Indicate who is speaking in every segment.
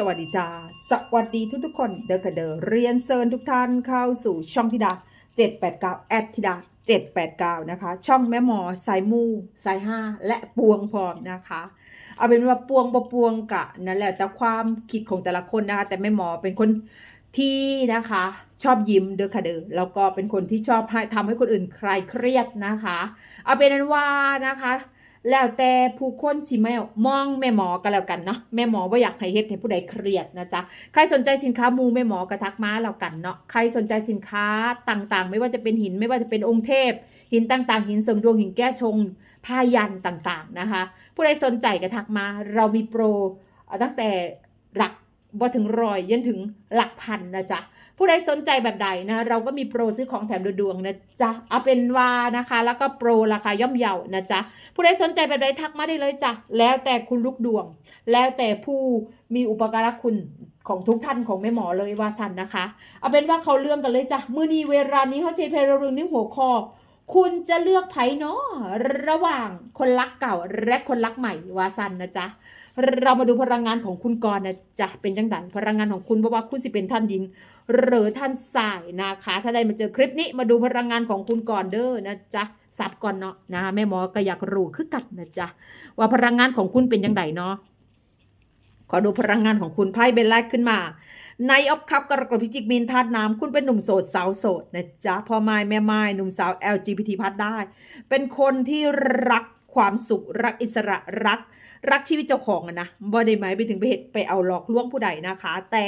Speaker 1: สวัสดีจ้า สวัสดีทุกทุกๆคน เดอค่ะเดอเรียนเซิญทุกท่านเข้าสู่ช่องธิดา 789แอดธิดา 789 นะคะ ช่องแม่หมอสายมูสายห้าและปวงพร้อมนะคะ เอาเป็นว่าปวงบ่ปวงกะนั่นแหละแต่ความคิดของแต่ละคนนะคะ แต่แม่หมอเป็นคนที่นะคะ ชอบยิ้มเด้อค่ะเดอแล้วก็เป็นคนที่ชอบให้ทำให้คนอื่นคลายเครียดนะคะ เอาเป็นนั้นว่านะคะ แล้วแต่ผู้คนสิไม่มองแม่หมอก็แล้วกันเนาะแม่หมอว่าอยากให้เฮ็ดให้ผู้ใดเครียดนะจ๊ะใครสนใจสินค้ามูแม่หมอกระทักมาแล้วกันเนาะใครสนใจสินค้าต่างๆ ไม่ว่าจะเป็นหินไม่ว่าจะเป็นองค์เทพ หินต่างๆ หินเสริมดวงหินแก้ชงผ้ายันต่างๆนะคะ ผู้ใดสนใจก็ทักมา เรามีโปรตั้งแต่หลักบ่ถึงร้อยยันถึงหลักพันนะจ๊ะ ผู้ใดสนใจแบบใดนะเราก็มีโปรซื้อของแถมดวงนะจ๊ะเอาเป็นว่านะคะ แล้วก็โปรราคาย่อมเยานะจ๊ะผู้ใดสนใจแบบใดทักมาได้เลยจ้ะแล้วแต่คุณลูกดวง แล้วแต่ผู้มีอุปการะคุณของทุกท่านของแม่หมอเลยว่าสันนะคะ เอาเป็นว่าเขาเรื่องกันเลยจ้ะมือนีเวลานี้เขาเชเพลรุงนี่หัวคอคุณจะเลือกไผ่เนาะระหว่างคนรักเก่าและคนรักใหม่วาสันนะจ๊ะเรามาดูพลังงานของคุณก่อนนะจ๊ะเป็นจังไดพลังงานของคุณเพราะว่าคุณสิเป็นท่านหญิง หรือท่านสายนะคะ ถ้าได้มาเจอคลิปนี้มาดูพลังงานของคุณก่อนเด้อนะจ๊ะสับก่อนเนาะนะแม่หมอก็อยากรู้คือกันนะจ๊ะว่าพลังงานของคุณเป็นยังไงเนาะขอดูพลังงานของคุณไพ่เบลแรกขึ้นมาในออฟคัพกรกฎพิจิกมีนธาตุน้ำคุณเป็นหนุ่มโสดสาวโสดนะจ๊ะพ่อไม้แม่ไม้หนุ่มสาว LGBT พัดได้ เป็นคนที่รักความสุขรักอิสระรัก รักชีวิตเจ้าของอะนะบ่ได้หมายไปถึงไปเหตุไปเอาหลอกลวงผู้ใดนะคะ แต่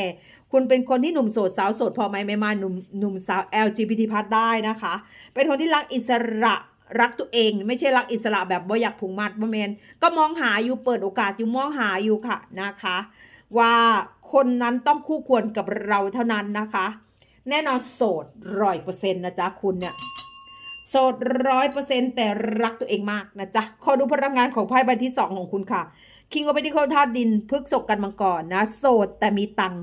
Speaker 1: คุณเป็นคนที่หนุ่มโสดสาวโสดพอไหมไม่มาหนุ่มหนุ่มสาว LGBT พัดได้นะคะ เป็นคนที่รักอิสระรักตัวเองไม่ใช่รักอิสระแบบบ่อยากผูกมัดบ่แมนก็มองหาอยู่เปิดโอกาสอยู่มองหาอยู่ค่ะนะคะ ว่าคนนั้นต้องคู่ควรกับเราเท่านั้นนะคะ แน่นอนโสดร้อยเปอร์เซ็นต์นะจ๊ะคุณเนี่ย โสดร้อยเปอร์เซ็นต์แต่รักตัวเองมากนะจ๊ะ ขอดูพลังงานของไพ่ใบที่สองของคุณค่ะ คิงโอเปติโคธาตุดินพฤกษกกันมังกรนะ โสดแต่มีตังค์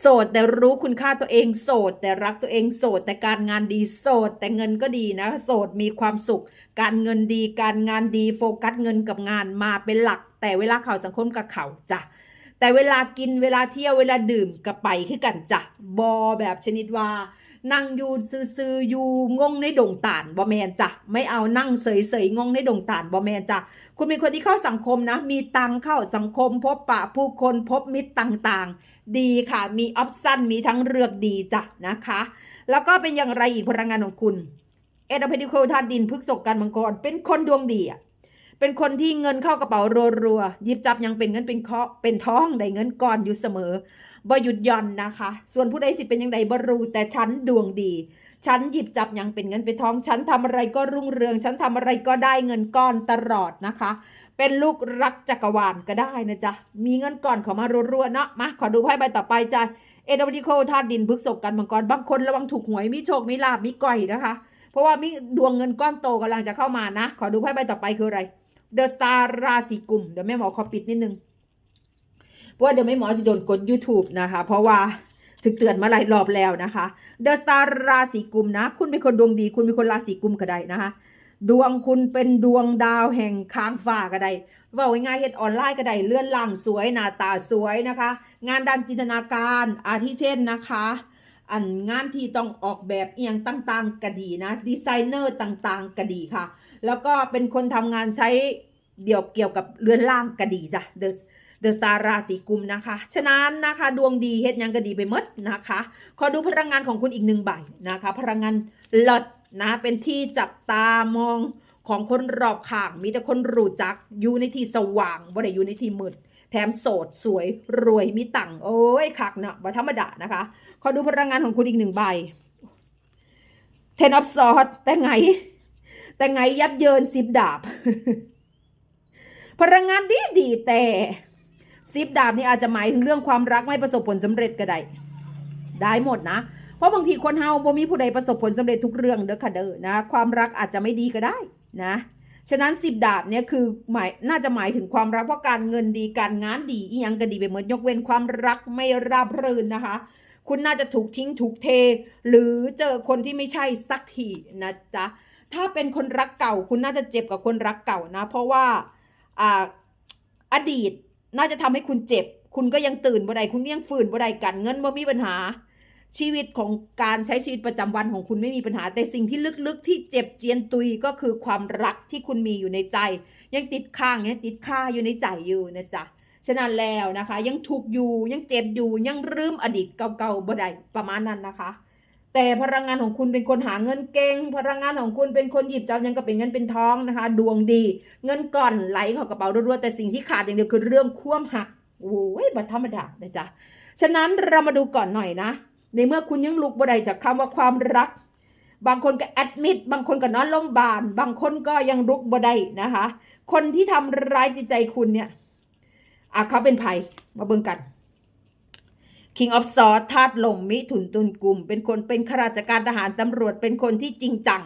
Speaker 1: โสดแต่รู้คุณค่าตัวเองโสด แต่รักตัวเองโสด แต่การงานดีโสด แต่เงินก็ดีนะ โสดมีความสุข การเงินดี การงานดีโฟกัสเงินกับงานมาเป็นหลัก แต่เวลาเข่าสังคมกับเขาจ้ะแต่เวลากินเวลาเที่ยวเวลาดื่มกับไปคือกันจ้ะบอแบบชนิดว่า นั่งอยู่ซื่อๆอยู่งงในดงตานบอแมนจ้ะไม่เอานั่งเสยๆงงในดงตานบอแมนจ้ะคุณเป็นคนที่เข้าสังคมนะ มีตังเข้าสังคม พบปะผู้คนพบมิตรต่างๆ ดีค่ะ มีออปชั่นมีทั้งเลือกดีจ้ะนะคะ แล้วก็เป็นอย่างไรอีกพลังงานของคุณเอ็ดเพดิโคธาตุดินพฤกษกกันมังกรเป็นคนดวงดีอะ เป็นคนที่เงินเข้ากระเป๋ารัวๆหยิบจับยังเป็นเงินเป็นเคาะเป็นท้องได้เงินก้อนอยู่เสมอบ่หยุดย่อนนะคะ ส่วนผู้ใดสิเป็นยังไงบรูแต่ฉันดวงดี ฉันหยิบจับยังเป็นเงินเป็นท้อง ฉันทำอะไรก็รุ่งเรือง ฉันทำอะไรก็ได้เงินก้อนตลอดนะคะ เป็นลูกรักจักรวาลก็ได้นะจ๊ะมีเงินก้อนเข้ามารัวๆเนาะมาขอดูไพ่ใบต่อไปจ้ะเอดวิโคธาตุดินพฤกษกกันมังกรบางคนระวังถูกหวยมีโชคมีลาบมีก่อยนะคะ เพราะว่ามีดวงเงินก้อนโตกำลังจะเข้ามานะ ขอดูไพ่ใบต่อไปคืออะไร เดอะสตาร์ราศีกุมเดี๋ยวแม่หมอขอปิดนิดนึงเพราะว่าเดี๋ยวแม่หมอจะโดนกด YouTube นะคะ เพราะว่าถึกเตือนมาหลายรอบแล้วนะคะเดอะสตาร์ราศีกุมนะ คุณเป็นคนดวงดี คุณเป็นคนราศีกุมก็ได้นะคะ ดวงคุณเป็นดวงดาวแห่งค้างฟ้าก็ได้ว่าง่ายเฮ็ดออนไลน์ก็ได้เลื่อนล่างสวยหน้าตาสวยนะคะ งานด้านจินตนาการอาทิเช่นนะคะ อันงานที่ต้องออกแบบเอียงต่างๆก็ดีนะดีไซเนอร์ต่างๆก็ดีค่ะ แล้วก็เป็นคนทำงานใช้เดี่ยวเกี่ยวกับเรือนล่างก็ดีจ้ะ The The Star ราศีกุมนะคะ ฉะนั้นนะคะดวงดีเฮ็ดยังก็ดีไปมดนะคะ ขอดูพลังงานของคุณอีกหนึ่งใบนะคะ พลังงานเลิศนะเป็นที่จับตามองของคนรอบข้าง มีแต่คนรู้จักอยู่ในที่สว่างบ่ได้อยู่ในที่มืด แถมโสดสวยรวยมีตังค์โอ้ยคักเนาะบ่ธรรมดานะคะ ขอดูพลังงานของคุณอีกหนึ่งใบ Ten of s w o r d แต่ไง แต่ไงยับเยินสิบดาบ พลังงานดีดีแต่สิบดาบนี่อาจจะหมายถึงเรื่องความรักไม่ประสบผลสำเร็จก็ได้ ได้หมดนะเพราะบางทีคนเฮาบ่มีผู้ใดประสบผลสำเร็จทุกเรื่องเด้อค่ะเด้อนะ ความรักอาจจะไม่ดีก็ได้นะ ฉะนั้นสิบดาบเนี่ยคือหมายน่าจะหมายถึงความรักเพราะการเงินดีการงานดีอียังก็ดีไปหมดยกเว้นความรักไม่ราบรื่นนะคะ คุณน่าจะถูกทิ้งถูกเท หรือเจอคนที่ไม่ใช่สักทีนะจ๊ะถ้าเป็นคนรักเก่า คุณน่าจะเจ็บกับคนรักเก่านะ เพราะว่าอ่าอดีตน่าจะทำให้คุณเจ็บ คุณก็ยังตื่นบ่ได้คุณยังฝืนบ่ได้กันเงินบ่มีปัญหา ชีวิตของการใช้ชีวิตประจำวันของคุณไม่มีปัญหาแต่สิ่งที่ลึกๆ ที่เจ็บเจียนตุยก็คือความรักที่คุณมีอยู่ในใจ ยังติดข้างยังติดค่าอยู่ในใจอยู่นะจ๊ะฉะนั้นแล้วนะคะ ยังทุกอยู่ยังเจ็บอยู่ยังลืมอดีตเก่าๆบ่ได้ประมาณนั้นนะคะ แต่พลังงานของคุณเป็นคนหาเงินเก่งพลังงานของคุณเป็นคนหยิบจับยังก็เป็นเงินเป็นทองนะคะ ดวงดี เงินก่อนไหลเข้ากระเป๋ารัวๆแต่สิ่งที่ขาดอย่างเดียวคือเรื่องคว่ำหักโอ้ยบัตรธรรมดานะจ๊ะฉะนั้นเรามาดูก่อนหน่อยนะ ในเมื่อคุณยังลุกบ่ได้จากคำว่าความรัก บางคนก็แอดมิดบางคนก็นอนโรงพยาบาลบางคนก็ยังลุกบ่ได้นะคะ คนที่ทำร้ายจิตใจคุณเนี่ยอะเขาเป็นภัยมาเบิ่งกัน King of Swords ธาตุลมมิถุนตุลกลุ่ม เป็นคนเป็นข้าราชการทหารตำรวจ เป็นคนที่จริงจัง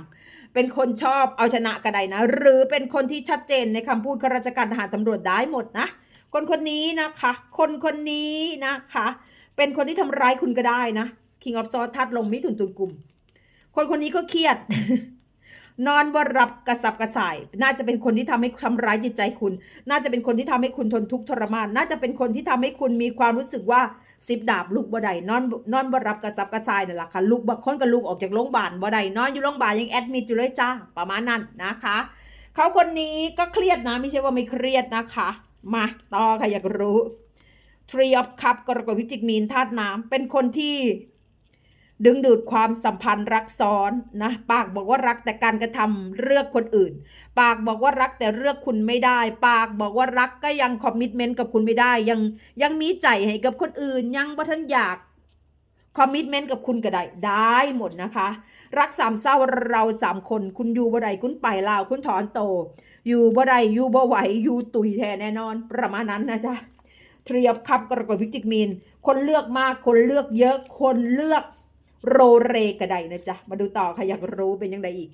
Speaker 1: เป็นคนชอบเอาชนะกระไดนะ หรือเป็นคนที่ชัดเจนในคำพูดข้าราชการทหารตำรวจได้หมดนะ คนคนนี้นะคะ คนคนนี้นะคะ เป็นคนที่ทำร้ายคุณก็ได้นะ King of Swords ธาตุลมมิถุนตุลกลุ่ม คนคนนี้ก็เครียด นอนบ่รับกระสับกระส่าย น่าจะเป็นคนที่ทำให้ทำร้ายจิตใจคุณ น่าจะเป็นคนที่ทำให้คุณทนทุกข์ทรมาน น่าจะเป็นคนที่ทำให้คุณมีความรู้สึกว่าสิบดาบลูกบ่ได้นอนนอนบ่รับกระสับกระส่ายนั่นแหละค่ะลูกบางคนก็ลูกออกจากโรงพยาบาลบ่ได้นอนอยู่โรงพยาบาลยังแอดมิดอยู่เลยจ้าประมาณนั้นนะคะ เขาคนนี้ก็เครียดนะไม่ใช่ว่าไม่เครียดนะคะ มาต่อค่ะอยากรู้ Tree of Cup กรกฎพิจิกมีนธาตุน้ำเป็นคนที่ดึงดูดความสัมพันธ์รักซ้อนนะปากบอกว่ารักแต่การกระทำเลือกคนอื่น ปากบอกว่ารักแต่เลือกคุณไม่ได้ ปากบอกว่ารักก็ยังคอมมิชเมนต์กับคุณไม่ได้ ยังยังมีใจให้กับคนอื่น ยังบ่ทันอยากคอมมิชเมนต์กับคุณก็ได้ได้หมดนะคะ รักสามเศร้าเราสามคนคุณอยู่บ่ไดคุณไปลาวคุณถอนโต อยู่บ่ไดอยู่บ่ไหวอยู่ตุยแท้แน่นอนประมาณนั้นนะจ๊ะ ทรียบคับกรกฎพิจิกมีน คนเลือกมาก คนเลือกเยอะ คนเลือกโรเรกระไดนะจ๊ะ มาดูต่อค่ะอยากรู้เป็นยังไงอีก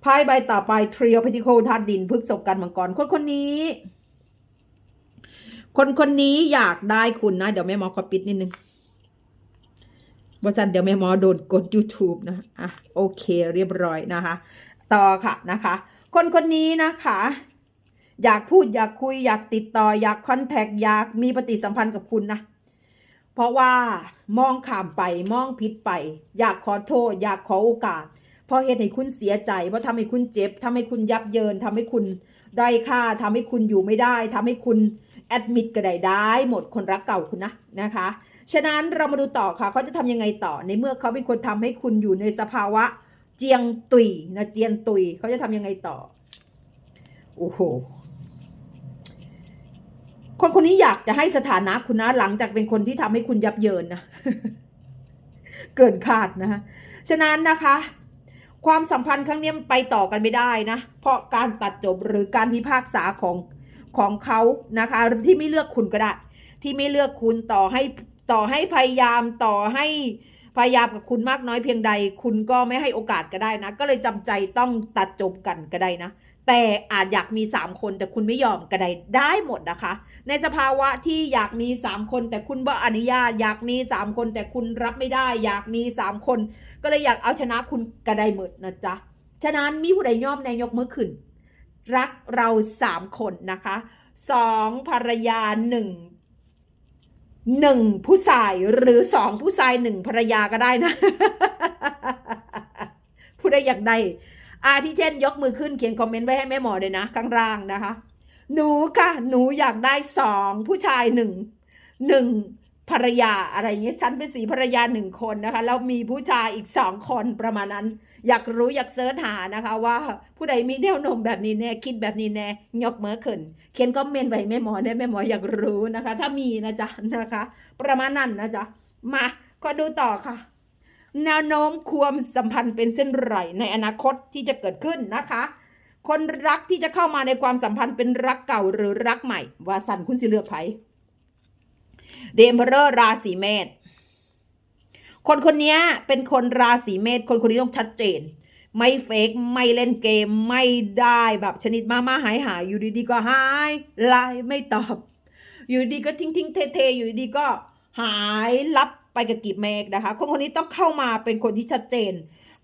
Speaker 1: ไพ่ใบต่อไปทริโอพิติโคธาตุดินพฤกษกกันมังกรคนคนนี้ คนคนนี้อยากได้คุณนะ เดี๋ยวแม่หมอขอปิดนิดนึงบริษัทเดี๋ยวแม่หมอโดนกด YouTube นะอะโอเคเรียบร้อยนะคะ ต่อค่ะนะคะ คนคนนี้นะคะ อยากพูดอยากคุยอยากติดต่อ อยากคอนแทคอยากมีปฏิสัมพันธ์กับคุณนะ เพราะว่ามองข้ามไปมองผิดไป อยากขอโทษ อยากขอโอกาส เพราะเหตุให้คุณเสียใจ เพราะทำให้คุณเจ็บทำให้คุณยับเยินทำให้คุณด้อยค่าทำให้คุณอยู่ไม่ได้ทำให้คุณแอดมิดก็ได้ได้หมดคนรักเก่าคุณนะนะคะ ฉะนั้นเรามาดูต่อค่ะเขาจะทำยังไงต่อในเมื่อเขาเป็นคนทำให้คุณอยู่ในสภาวะ เจียงตุยนะเจียนตุยเขาจะทำยังไงต่อโอ้โห คนคนนี้อยากจะให้สถานะคุณนะหลังจากเป็นคนที่ทำให้คุณยับเยินนะเกินคาดนะคะฉะนั้นนะคะ ความสัมพันธ์ครั้งนี้ไปต่อกันไม่ได้นะ เพราะการตัดจบหรือการพิพากษาของของเขานะคะที่ไม่เลือกคุณก็ได้ ที่ไม่เลือกคุณต่อให้ต่อให้พยายามต่อให้พยายามกับคุณมากน้อยเพียงใด คุณก็ไม่ให้โอกาสก็ได้นะ ก็เลยจำใจต้องตัดจบกันก็ได้นะ แต่อาจอยากมีสามคนแต่คุณไม่ยอมก็ได้ได้หมดนะคะ ในสภาวะที่อยากมีสามคน แต่คุณบ่อนุญาตอยากมีสามคน แต่คุณรับไม่ได้ อยากมีสามคน ก็เลยอยากเอาชนะคุณกระไดหมดนะจ๊ะฉะนั้นมีผู้ใดยอมในยกมือขึ้น รักเราสามคนนะคะสองภรรยาหนึ่งหนึ่งผู้ชายหรือสองผู้ชายหนึ่งภรรยาก็ได้นะ ผู้ใดอยากได้ อาที่เช่น ยกมือขึ้นเขียนคอมเมนต์ไว้ให้แม่หมอเลยนะข้างล่างนะคะ หนูค่ะ หนูอยากได้สองผู้ชายหนึ่งหนึ่งภรรยาอะไรอย่างเงี้ยฉันเป็นสีภรรยาหนึ่งคนนะคะแล้วมีผู้ชายอีกสองคนประมาณนั้น อยากรู้อยากเสิร์ชหานะคะ ว่าผู้ใดมีแนวโน้มแบบนี้แน่คิดแบบนี้แน่ยกมือขึ้น เขียนคอมเมนต์ไว้แม่หมอได้แม่หมออยากรู้นะคะ ถ้ามีนะจ๊ะนะคะ ประมาณนั้นนะจ๊ะมาก็ดูต่อค่ะ แนวโน้มความสัมพันธ์เป็นเส้นไรในอนาคตที่จะเกิดขึ้นนะคะ คนรักที่จะเข้ามาในความสัมพันธ์เป็นรักเก่าหรือรักใหม่ ว่าสันคุณสิเลือกไผเดมเบอร์ราศีเมษคนคนนี้เป็นคนราศีเมษคนคนนี้ต้องชัดเจน ไม่เฟกไม่เล่นเกมไม่ได้แบบชนิดมามาหายหายอยู่ดีๆก็หายไลน์ไม่ตอบ อยู่ดีก็ทิ้งทิ้งเทเทอยู่ดีก็หายลับ ไปกับกีบเมฆนะคะ คนคนนี้ต้องเข้ามาเป็นคนที่ชัดเจน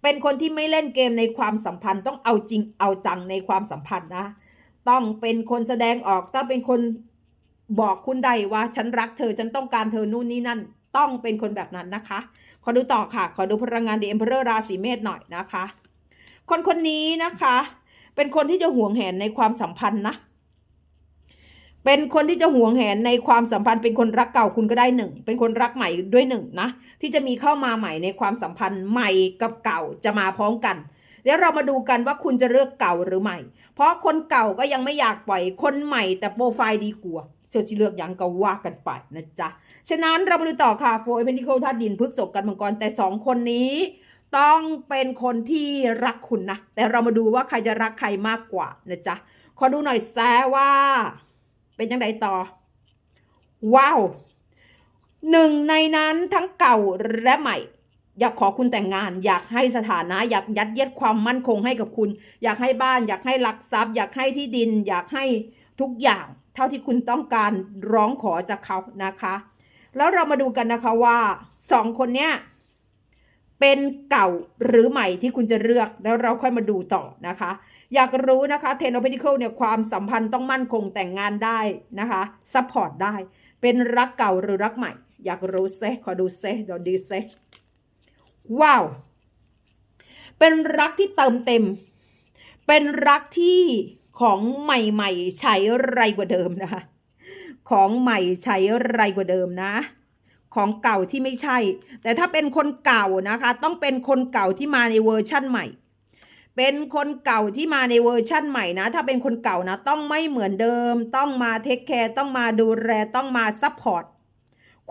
Speaker 1: เป็นคนที่ไม่เล่นเกมในความสัมพันธ์ต้องเอาจริงเอาจังในความสัมพันธ์นะ ต้องเป็นคนแสดงออกต้องเป็นคนบอกคุณใดว่าฉันรักเธอฉันต้องการเธอนู่นนี่นั่น ต้องเป็นคนแบบนั้นนะคะ ขอดูต่อค่ะ ขอดูพลังงาน The Emperor ราศีเมษหน่อยนะคะ คนคนนี้นะคะ เป็นคนที่จะห่วงแหนในความสัมพันธ์นะ เป็นคนที่จะห่วงแหนในความสัมพันธ์เป็นคนรักเก่าคุณก็ได้หนึ่งเป็นคนรักใหม่ด้วยหนึ่งนะที่จะมีเข้ามาใหม่ในความสัมพันธ์ใหม่กับเก่าจะมาพร้อมกันเดี๋ยวเรามาดูกันว่าคุณจะเลือกเก่าหรือใหม่ เพราะคนเก่าก็ยังไม่อยากปล่อยคนใหม่แต่โปรไฟล์ดีกว่าเชื่อที่เลือกยังก็ว่ากันไปนะจ๊ะ ฉะนั้นเรามาดูต่อค่ะโฟร์เพนทิเคิลธาตุดินพฤกษกกันมังกรแต่สองคนนี้ ต้องเป็นคนที่รักคุณนะ แต่เรามาดูว่าใครจะรักใครมากกว่านะจ๊ะ ขอดูหน่อยแซว่า เป็นยังไงต่อ ว้าวหนึ่งในนั้นทั้งเก่าและใหม่ อยากขอคุณแต่งงาน อยากให้สถานะ อยากยัดเยียดความมั่นคงให้กับคุณ อยากให้บ้าน อยากให้หลักทรัพย์ อยากให้ที่ดิน อยากให้ทุกอย่าง เท่าที่คุณต้องการร้องขอจากเขานะคะ แล้วเรามาดูกันนะคะว่าสองคนเนี้ยเป็นเก่าหรือใหม่ที่คุณจะเลือกแล้วเราค่อยมาดูต่อนะคะ อยากรู้นะคะเทนโอเพดิเคิลเนี่ยความสัมพันธ์ต้องมั่นคงแต่งงานได้นะคะซัพพอร์ตได้ เป็นรักเก่าหรือรักใหม่ อยากรู้เซขอดูเซเดี๋ยวดีเซว้าว เป็นรักที่เติมเต็ม เป็นรักที่ของใหม่ๆ ใช้ไรกว่าเดิมนะคะ ของใหม่ใช้ไรกว่าเดิมนะของเก่าที่ไม่ใช่ แต่ถ้าเป็นคนเก่านะคะ ต้องเป็นคนเก่าที่มาในเวอร์ชั่นใหม่ เป็นคนเก่าที่มาในเวอร์ชั่นใหม่นะ ถ้าเป็นคนเก่านะ ต้องไม่เหมือนเดิม ต้องมาเทคแคร์ต้องมาดูแลต้องมาซัพพอร์ต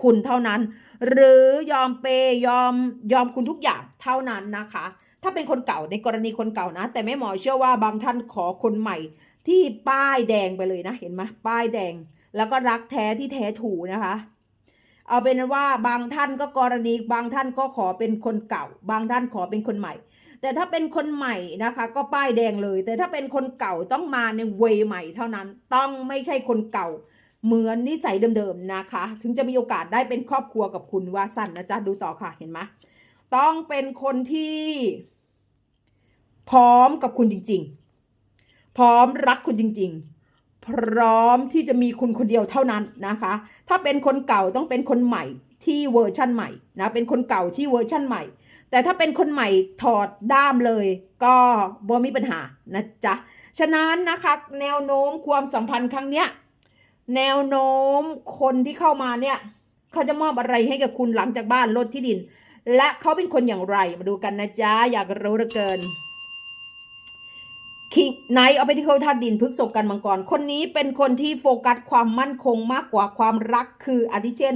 Speaker 1: คุณเท่านั้น หรือยอมเปย์ยอมยอมคุณทุกอย่างเท่านั้นนะคะ ถ้าเป็นคนเก่าในกรณีคนเก่านะ แต่แม่หมอเชื่อว่าบางท่านขอคนใหม่ ที่ป้ายแดงไปเลยนะ เห็นไหมป้ายแดง แล้วก็รักแท้ที่แท้ถูนะคะ เอาเป็นว่าบางท่านก็กรณีบางท่านก็ขอเป็นคนเก่า บางท่านขอเป็นคนใหม่ แต่ถ้าเป็นคนใหม่นะคะ ก็ป้ายแดงเลย แต่ถ้าเป็นคนเก่าต้องมาในเวย์ใหม่เท่านั้น ต้องไม่ใช่คนเก่า เหมือนนิสัยเดิมๆนะคะ ถึงจะมีโอกาสได้เป็นครอบครัวกับคุณว่าสั้นนะจ๊ะดูต่อค่ะเห็นไหมต้องเป็นคนที่ พร้อมกับคุณจริง ๆ พร้อมรักคุณจริง ๆพร้อมที่จะมีคุณคนเดียวเท่านั้นนะคะ ถ้าเป็นคนเก่าต้องเป็นคนใหม่ที่เวอร์ชั่นใหม่นะ เป็นคนเก่าที่เวอร์ชั่นใหม่ แต่ถ้าเป็นคนใหม่ถอดด้ามเลย ก็บ่มีปัญหานะจ๊ะ ฉะนั้นนะคะแนวโน้มความสัมพันธ์ครั้งเนี้ยแนวโน้มคนที่เข้ามาเนี่ย เขาจะมอบอะไรให้กับคุณหลังจากบ้านรถที่ดิน และเขาเป็นคนอย่างไรมาดูกันนะจ๊ะ อยากรู้เหลือเกินคิงไนท์เอาไปที่เขาธาตุดินพฤกษกกันมังกร คนนี้เป็นคนที่โฟกัสความมั่นคงมากกว่าความรักคืออาทิเช่น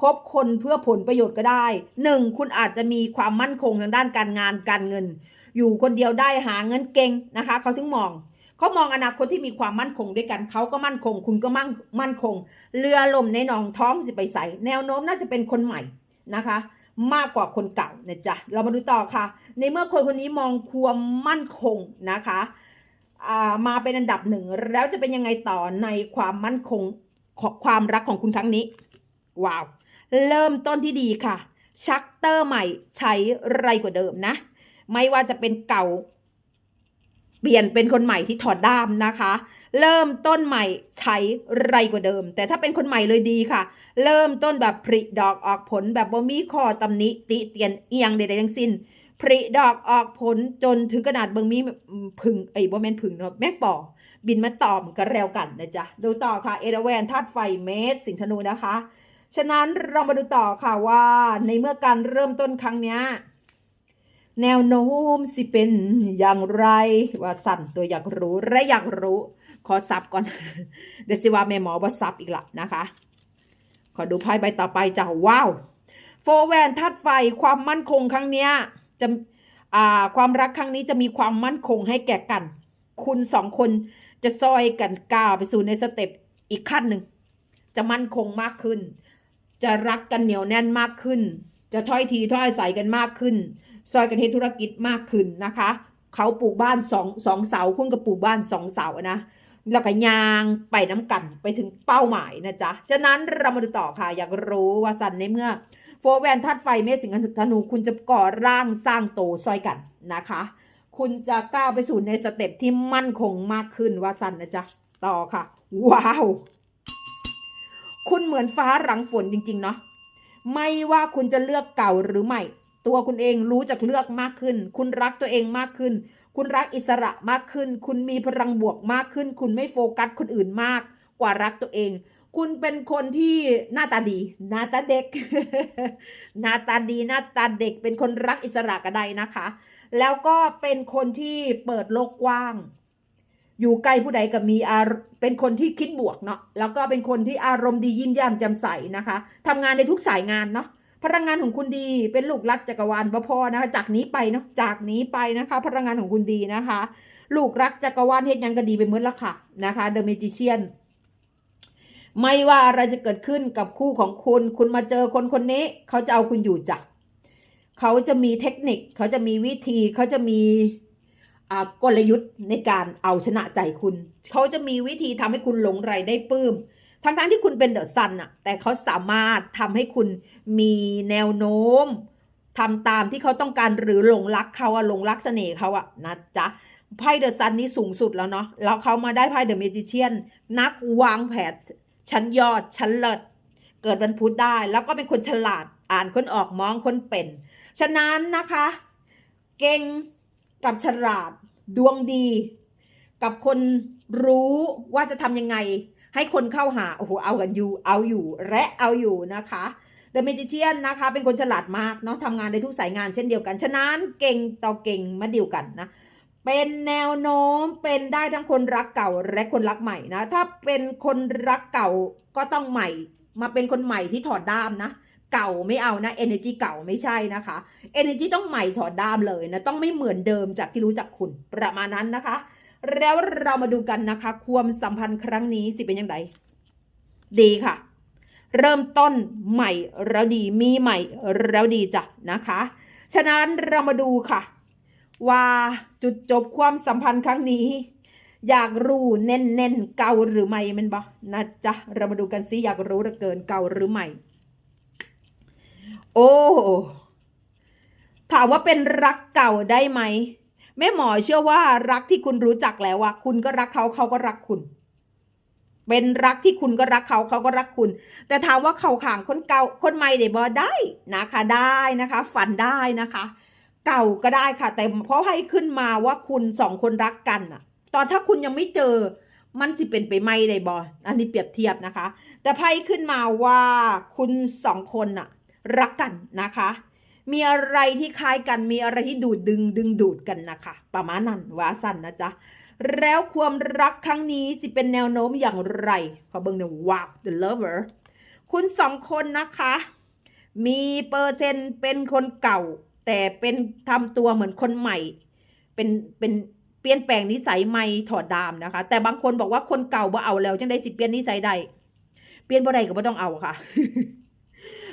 Speaker 1: คบคนเพื่อผลประโยชน์ก็ได้หนึ่งคุณอาจจะมีความมั่นคงทางด้านการงานการเงิน อยู่คนเดียวได้หาเงินเก่งนะคะเขาถึงมองเขามองอนาคตที่มีความมั่นคงด้วยกันเขาก็มั่นคง คุณก็มั่นมั่นคง เรือลมในหนองท้องสิไปใส่แนวโน้มน่าจะเป็นคนใหม่นะคะมากกว่าคนเก่านะจ๊ะ เรามาดูต่อค่ะ ในเมื่อคนคนนี้มองความมั่นคงนะคะอ่ามาเป็นอันดับหนึ่ง แล้วจะเป็นยังไงต่อในความมั่นคงของความรักของคุณครั้งนี้ ว้าว เริ่มต้นที่ดีค่ะ ชักเตอร์ใหม่ใช้ไรกว่าเดิมนะ ไม่ว่าจะเป็นเก่า เปลี่ยนเป็นคนใหม่ที่ถอดด้ามนะคะ เริ่มต้นใหม่ใช้ไรกว่าเดิม แต่ถ้าเป็นคนใหม่เลยดีค่ะ เริ่มต้นแบบผลิดอกออกผลแบบบ่มีข้อตำหนิติเตียนเอียงใดๆทั้งสิ้นผลิดอกออกผลจนถึงขนาดเบิงมีผึ่งไอ้บ่แม่นผึ่งเนาะแม่ป่อบินมาตอมกันแล้วกันนะจ๊ะ ดูต่อค่ะ เอราแวนธาตุไฟเมษสิงห์ธนูนะคะ ฉะนั้นเรามาดูต่อค่ะว่าในเมื่อการเริ่มต้นครั้งเนี้ยแนวโน้มสิเป็นอย่างไร ว่าสั่นตัวอยากรู้และอยากรู้ ขอซับก่อน เดี๋ยวสิว่าแม่หมอว่าซับอีกละนะคะ ขอดูไพ่ใบต่อไปจ้ะว้าวโฟร์แวนธาตุไฟความมั่นคงครั้งเนี้ยจะอ่าความรักครั้งนี้จะมีความมั่นคงให้แก่กัน คุณสองคนจะซอยกันก้าวไปสู่ในสเต็ปอีกขั้นหนึ่งจะมั่นคงมากขึ้น จะรักกันเหนียวแน่นมากขึ้น จะถ้อยทีถ้อยอาศัยกันมากขึ้น ซอยกันเทธุรกิจมากขึ้นนะคะ เขาปลูกบ้านสองสองเสาคุณก็ปลูกบ้านสองเสานะแล้วก็ยางไปน้ำกันไปถึงเป้าหมายนะจ๊ะ ฉะนั้นเรามาดูต่อค่ะ อยากรู้ว่าสันในเมื่อ โฟร์แวนทัดไฟเมษสิงห์ธนูคุณจะก่อร่างสร้างโตซอยกันนะคะ คุณจะก้าวไปสู่ในสเต็ปที่มั่นคงมากขึ้นว่าสันนะจ๊ะ ต่อค่ะ ว้าว คุณเหมือนฟ้าหลังฝนจริง ๆ เนาะไม่ว่าคุณจะเลือกเก่าหรือไม่ ตัวคุณเองรู้จักเลือกมากขึ้น คุณรักตัวเองมากขึ้น คุณรักอิสระมากขึ้น คุณมีพลังบวกมากขึ้น คุณไม่โฟกัสคนอื่นมากกว่ารักตัวเอง คุณเป็นคนที่หน้าตาดี หน้าตาเด็ก หน้าตาดีหน้าตาเด็ก เป็นคนรักอิสระก็ได้นะคะ แล้วก็เป็นคนที่เปิดโลกกว้าง อยู่ใกล้ผู้ใดก็มีอารเป็นคนที่คิดบวกเนาะแล้วก็เป็นคนที่อารมณ์ดียิ้มแย้มแจ่มใสนะคะทำงานในทุกสายงานเนาะพลังงานของคุณดีเป็นลูกรักจักรวาลพพ่อนะคะ จากนี้ไปเนาะจากนี้ไปนะคะ พลังงานของคุณดีนะคะ ลูกรักจักรวาลเฮ็ดยังก็ดีไปหมดละค่ะนะคะ The Magician ไม่ว่าอะไรจะเกิดขึ้นกับคู่ของคุณ คุณมาเจอคนคนนี้ เขาจะเอาคุณอยู่จ้ะเขาจะมีเทคนิค เขาจะมีวิธี เขาจะมี กลยุทธ์ในการเอาชนะใจคุณ เขาจะมีวิธีทำให้คุณหลงไหลได้ปลื้มทั้งๆที่คุณเป็นเดอะซันอะแต่เขาสามารถทำให้คุณมีแนวโน้มทำตามที่เขาต้องการหรือหลงรักเขาอะหลงรักเสน่ห์เขาอะนะจ๊ะไพ่เดอะซันนี้สูงสุดแล้วเนาะแล้วเขามาได้ไพ่เดอะเมจิเชียนนักวางแผนชั้นยอดชั้นเลิศเกิดวันพุธได้ แล้วก็เป็นคนฉลาดอ่านคนออกมองคนเป็น ฉะนั้นนะคะ เก่งกับฉลาด ดวงดี กับคนรู้ว่าจะทำยังไง ให้คนเข้าหาโอ้โหเอากันอยู่เอาอยู่และเอาอยู่นะคะ The Magician นะคะ เป็นคนฉลาดมากเนาะทำงานในทุกสายงานเช่นเดียวกัน ฉะนั้นเก่งต่อเก่งมาเดียวกันนะเป็นแนวโน้มเป็นได้ทั้งคนรักเก่าและคนรักใหม่นะ ถ้าเป็นคนรักเก่าก็ต้องใหม่ มาเป็นคนใหม่ที่ถอดด้ามนะ เก่าไม่เอานะ energy เก่าไม่ใช่นะคะ energy ต้องใหม่ถอดด้ามเลยนะ ต้องไม่เหมือนเดิมจากที่รู้จักคุณประมาณนั้นนะคะ แล้วเรามาดูกันนะคะ ความสัมพันธ์ครั้งนี้สิเป็นยังไงดีค่ะ เริ่มต้นใหม่แล้วดีมีใหม่แล้วดีจ้ะนะคะ ฉะนั้นเรามาดูค่ะ ว่าจุดจบความสัมพันธ์ครั้งนี้อยากรู้เน้นเน้นเก่าหรือไม่มันบอนะจ๊ะ เรามาดูกันสิอยากรู้เหลือเกินเก่าหรือไม่ โอ้ ถามว่าเป็นรักเก่าได้ไหมแม่หมอเชื่อว่ารักที่คุณรู้จักแล้วอะคุณก็รักเขาเขาก็รักคุณ เป็นรักที่คุณก็รักเขาเขาก็รักคุณ แต่ถามว่าเขาข่างคนเก่าคนใหม่เดบอได้นะคะ ได้นะคะ ฝันได้นะคะ เก่าก็ได้ค่ะ แต่เพราะให้ขึ้นมาว่าคุณสองคนรักกันอะตอนถ้าคุณยังไม่เจอ มันจะเป็นไปไม่ได้บออันนี้เปรียบเทียบนะคะ แต่ไพ่ขึ้นมาว่าคุณสองคนอะ รักกันนะคะ มีอะไรที่คล้ายกันมีอะไรที่ดูดดึงดึงดูดกันนะคะประมาณนั้นว่าสั้นนะจ๊ะแล้วความรักครั้งนี้สิเป็นแนวโน้มอย่างไรขอเบิ่งหนึ่งว้าว the lover คุณสองคนนะคะ มีเปอร์เซ็นต์เป็นคนเก่า แต่เป็นทำตัวเหมือนคนใหม่ เป็นเป็นเปลี่ยนแปลงนิสัยใหม่ถอดดามนะคะ แต่บางคนบอกว่าคนเก่าบ่เอาแล้วจังได้สิเปลี่ยนนิสัยใดเปลี่ยนบ่ได้ก็บ่ต้องเอาค่ะ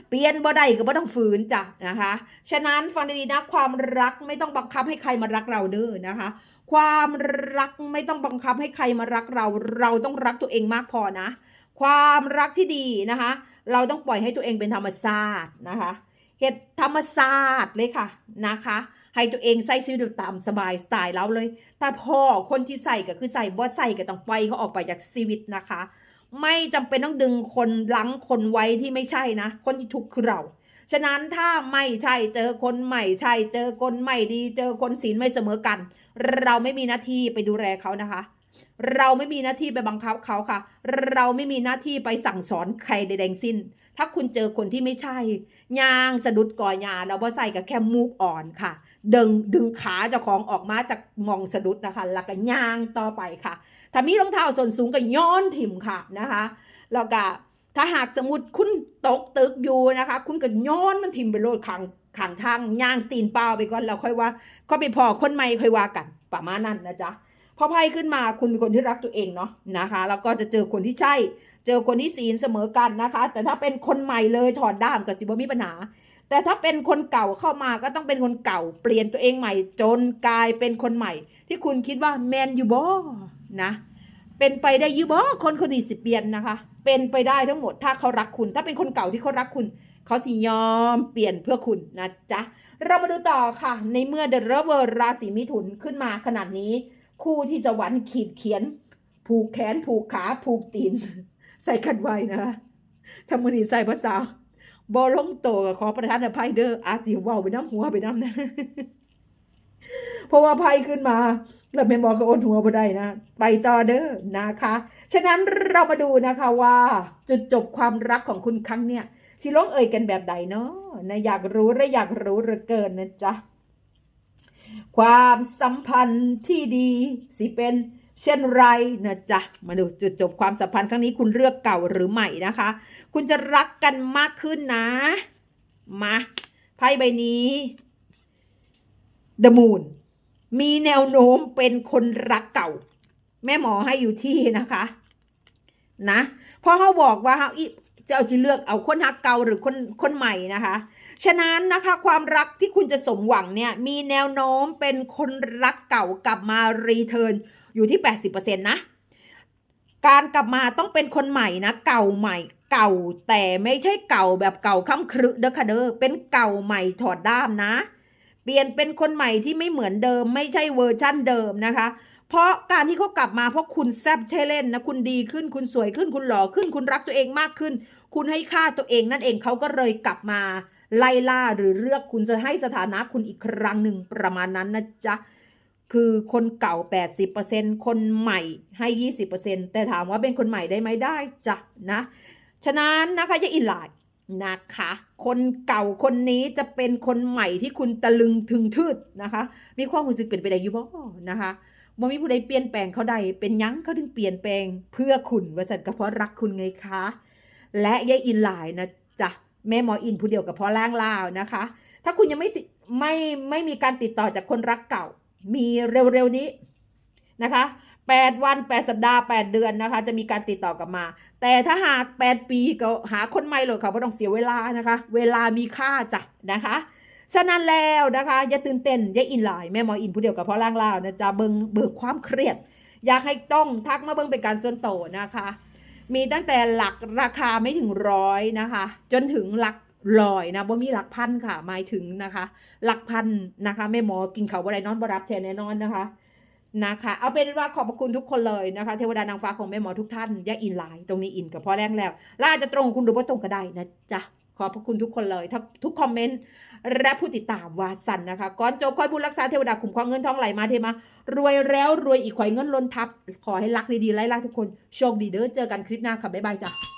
Speaker 1: เปลี่ยนบ่ได้ก็บ่ต้องฝืนจ้ะนะคะ ฉะนั้นฟังดีๆนะความรักไม่ต้องบังคับให้ใครมารักเราเด้อนะคะ ความรักไม่ต้องบังคับให้ใครมารักเรา เราต้องรักตัวเองมากพอนะ ความรักที่ดีนะคะ เราต้องปล่อยให้ตัวเองเป็นธรรมชาตินะคะเหตุธรรมชาติเลยค่ะนะคะให้ตัวเองใส่ชีวิตตามสบายสไตล์เราเลย แต่พอคนที่ใส่ก็คือใส่บ่ใส่ก็ต้องปล่อยเขาออกไปจากชีวิตนะคะ ไม่จำเป็นต้องดึงคนลังคนไว้ที่ไม่ใช่นะ คนที่ทุกข์คือเรา ฉะนั้นถ้าไม่ใช่เจอคนใหม่ใช่เจอคนใหม่ดี เจอคนศีลไม่เสมอกัน เราไม่มีหน้าที่ไปดูแลเขานะคะ เราไม่มีหน้าที่ไปบังคับเขาค่ะ เราไม่มีหน้าที่ไปสั่งสอนใครใดๆสิ้น ถ้าคุณเจอคนที่ไม่ใช่ยางสะดุดก่อยาเราบ่ใส่กับแค่มูฟอ่อนค่ะ ดึงดึงขาเจ้าของออกมาจากมองสะดุดนะคะแล้วก็ย่างต่อไปค่ะ ถ้ามีรองเท้าส้นสูงก็ย้อนถิ่มค่ะนะคะแล้วก็ถ้าหากสมมติคุณตกตึกอยู่นะคะ คุณก็ย้อนมันถิ่มไปโลดขังขังทางย่างตีนเปล่าไปก่อนแล้วค่อยว่าก็ไปพอคนใหม่ค่อยว่ากันประมาณนั้นนะจ๊ะพอไพ่ขึ้นมาคุณเป็นคนที่รักตัวเองเนาะนะคะแล้วก็จะเจอคนที่ใช่ เจอคนที่ศีลเสมอกันนะคะ แต่ถ้าเป็นคนใหม่เลยถอดด้ามกับสิบมีปัญหา แต่ถ้าเป็นคนเก่าเข้ามาก็ต้องเป็นคนเก่า เปลี่ยนตัวเองใหม่จนกลายเป็นคนใหม่ ที่คุณคิดว่าแมนยูบอ นะ เป็นไปได้ยูบอคนคนนี้สิเปลี่ยนนะคะ เป็นไปได้ทั้งหมด ถ้าเขารักคุณ ถ้าเป็นคนเก่าที่เขารักคุณ เขาสิยอมเปลี่ยนเพื่อคุณนะจ๊ะ เรามาดูต่อค่ะ ในเมื่อเดอะเรเวอร์ราศีมิถุนขึ้นมาขนาดนี้ คู่ที่จะหวันขีดเขียน ผูกแขนผูกขาผูกตีน ใส่กันไว้นะคะถ้ามือนี้ใส่ภาษาบอลงโตกับขอประทานอภัยเด้ออาจสิเว้าไปน้ำหัวไปน้ำนะ เพราะว่าภัยขึ้นมา แล้วแม่มองก็อดหัวบ่ได้นะ ไปต่อเด้อนะคะ ฉะนั้นเรามาดูนะคะว่า จุดจบความรักของคุณครั้งเนี่ยสิลงเอ่ยกันแบบใดเนาะนะอยากรู้และอยากรู้เหลือเกินนะจ๊ะความสัมพันธ์ที่ดีสิเป็นเช่นไรนะจ๊ะ มาดูจุดจบความสัมพันธ์ครั้งนี้คุณเลือกเก่าหรือใหม่นะคะ คุณจะรักกันมากขึ้นนะ มาไพ่ใบนี้ The Moon มีแนวโน้มเป็นคนรักเก่า แม่หมอให้อยู่ที่นะคะ นะเพราะเขาบอกว่าเขาจะเอาจะเลือกเอาคนฮักเก่าหรือคนคนใหม่นะคะ ฉะนั้นนะคะความรักที่คุณจะสมหวังเนี่ย มีแนวโน้มเป็นคนรักเก่ากลับมารีเทิร์นอยู่ที่ 80%นะ การกลับมาต้องเป็นคนใหม่นะ เก่าใหม่ เก่าแต่ไม่ใช่เก่าแบบเก่าค้ำครึเด้อค่ะเด้อเป็นเก่าใหม่ถอดด้ามนะ เปลี่ยนเป็นคนใหม่ที่ไม่เหมือนเดิม ไม่ใช่เวอร์ชั่นเดิมนะคะ เพราะการที่เขากลับมาเพราะคุณแซบใช่เล่นนะ คุณดีขึ้นคุณสวยขึ้นคุณหล่อขึ้น คุณรักตัวเองมากขึ้น คุณให้ค่าตัวเองนั่นเองเขาก็เลยกลับมาไล่ล่าหรือเลือกคุณจะให้สถานะคุณอีกครั้งหนึ่งประมาณนั้นนะจ๊ะคือคนเก่า 80%คนใหม่ให้ 20%แต่ถามว่าเป็นคนใหม่ได้ไหมได้จ้ะนะ ฉะนั้นนะคะอย่าอินไลน์ นะคะ คนเก่าคนนี้จะเป็นคนใหม่ที่คุณตะลึงถึงทืดนะคะ มีความรู้สึกเป็นไปได้อยู่บ่นะคะบ่มีผู้ใดเปลี่ยนแปลงเขาใดเป็นยังเขาถึงเปลี่ยนแปลงเพื่อคุณว่าสันก็เพราะรักคุณไงคะ และยายอินไลน์นะจ๊ะแม่หมออินผู้เดียวกับพ่อล่างลาวนะคะ ถ้าคุณยังไม่ไม่ไม่มีการติดต่อจากคนรักเก่า มีเร็วๆนี้นะคะ 8 วัน 8 สัปดาห์ 8 เดือนนะคะ จะมีการติดต่อกลับมา แต่ถ้าหาก 8 ปีก็หาคนใหม่เลยค่ะไม่ต้องเสียเวลานะคะ เวลามีค่าจ้ะนะคะฉะนั้นแล้วนะคะอย่าตื่นเต้นอย่าอินไลน์แม่หมออินผู้เดียวกับพ่อล่างลาวนะจ๊ะเบิงเบิกความเครียด อยากให้ต้องทักมาเบิงเป็นการส่วนโตนะคะ มีตั้งแต่หลักราคาไม่ถึงร้อยนะคะ จนถึงหลักร้อยนะบ่มีหลักพันค่ะหมายถึงนะคะ หลักพันนะคะแม่หมอกินเขาวบ่ได้นอนบ่รับแทนแน่นอนนะคะ นะคะ เอาเป็นว่าขอบพระคุณทุกคนเลยนะคะ เทวดานางฟ้าของแม่หมอทุกท่านอย่าอินไลน์ตรงนี้อินกับพ่อแรงแล้วลวอาจะตรงคุณหรือว่าตรงก็ได้นะจ๊ะขอบพระคุณทุกคนเลยทุกคอมเมนต์และผู้ติดตามวาสันนะคะ ก่อนจบคอยบุญรักษาเทวดาคุ้มครองเงินทองไหลมาเทมารวยแล้วรวยอีกข่อยเงินล้นทับ ขอให้รักดีๆไล่ล่าทุกคน โชคดีเด้อเจอกันคลิปหน้าค่ะบ๊ายบายจ้ะ